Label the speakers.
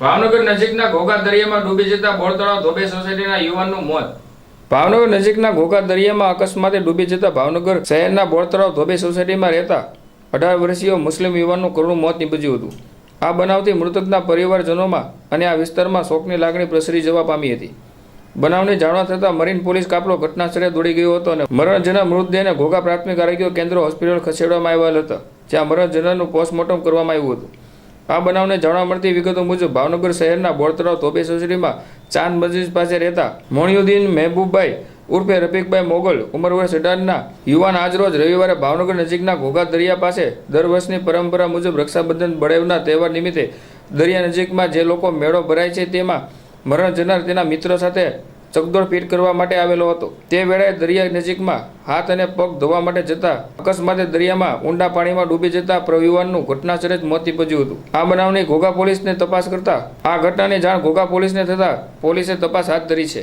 Speaker 1: ભાવનગર નજીકના ઘોઘા દરિયામાં ડૂબી જતા બોરતળાવ ધોબે સોસાયટીના યુવાનનું મોત. ભાવનગર નજીકના ઘોઘા દરિયામાં અકસ્માતે ડૂબી જતા ભાવનગર શહેરના બોળતળાવ ધોબે સોસાયટીમાં રહેતા અઢાર વર્ષીય મુસ્લિમ યુવાનનું કરુણ મોત નીપજ્યું હતું. આ બનાવથી મૃતકના પરિવારજનોમાં અને આ વિસ્તારમાં શોકની લાગણી પ્રસરી જવા પામી હતી. બનાવની જાણવા થતાં મરીન પોલીસ કાફલો ઘટનાસ્થળે દોડી ગયો હતો અને મરણજના મૃતદેહને ઘોઘા પ્રાથમિક આરોગ્ય કેન્દ્ર હોસ્પિટલ ખસેડવામાં આવ્યા હતા, જ્યાં મરણજનાનું પોસ્ટમોર્ટમ કરવામાં આવ્યું હતું. આ બનાવને જાણવા મળતી વિગતો મુજબ ભાવનગર શહેરના બોરતળાવ તોબે સોસાયટીમાં ચાંદ મસ્જિદ પાસે રહેતા મોણિયુદ્દીન મહેબૂબભાઈ ઉર્ફે રફીકભાઈ મોગલ ઉંમર વર્ષ અઢારના યુવાન આજરોજ રવિવારે ભાવનગર નજીકના ઘોઘા દરિયા પાસે દર વર્ષની પરંપરા મુજબ રક્ષાબંધન બળેવના તહેવાર નિમિત્તે દરિયા નજીકમાં જે લોકો મેળો ભરાય છે તેમાં મરણ જનાર તેના મિત્રો સાથે ચકદોડ પીટ કરવા માટે આવેલો હતો. તે વેળાએ દરિયા નજીકમાં હાથ અને પગ ધોવા માટે જતા અકસ્માતે દરિયામાં ઊંડા પાણીમાં ડૂબી જતા પ્રયુવાનનું ઘટનાસ્થળે જ મોત નીપજ્યું હતું. આ બનાવની ઘોઘા પોલીસને તપાસ કરતા આ ઘટનાની જાણ ઘોઘા પોલીસને થતા પોલીસે તપાસ હાથ ધરી છે.